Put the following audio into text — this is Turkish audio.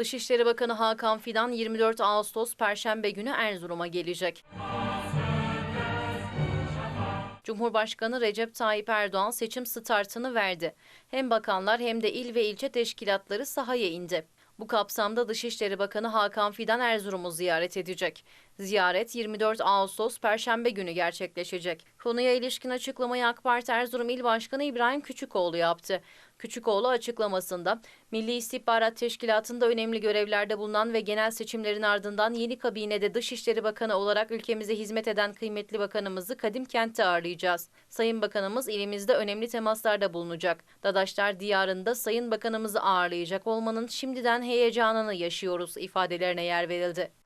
Dışişleri Bakanı Hakan Fidan 24 Ağustos Perşembe günü Erzurum'a gelecek. Cumhurbaşkanı Recep Tayyip Erdoğan seçim startını verdi. Hem bakanlar hem de il ve ilçe teşkilatları sahaya indi. Bu kapsamda Dışişleri Bakanı Hakan Fidan Erzurum'u ziyaret edecek. Ziyaret 24 Ağustos Perşembe günü gerçekleşecek. Konuya ilişkin açıklamayı AK Parti Erzurum İl Başkanı İbrahim Küçükoğlu yaptı. Küçükoğlu açıklamasında Milli İstihbarat Teşkilatı'nda önemli görevlerde bulunan ve genel seçimlerin ardından yeni kabinede Dışişleri Bakanı olarak ülkemize hizmet eden kıymetli bakanımızı Kadim Kent'te ağırlayacağız. Sayın Bakanımız ilimizde önemli temaslarda bulunacak. Dadaşlar diyarında Sayın Bakanımızı ağırlayacak olmanın şimdiden heyecanını yaşıyoruz ifadelerine yer verildi.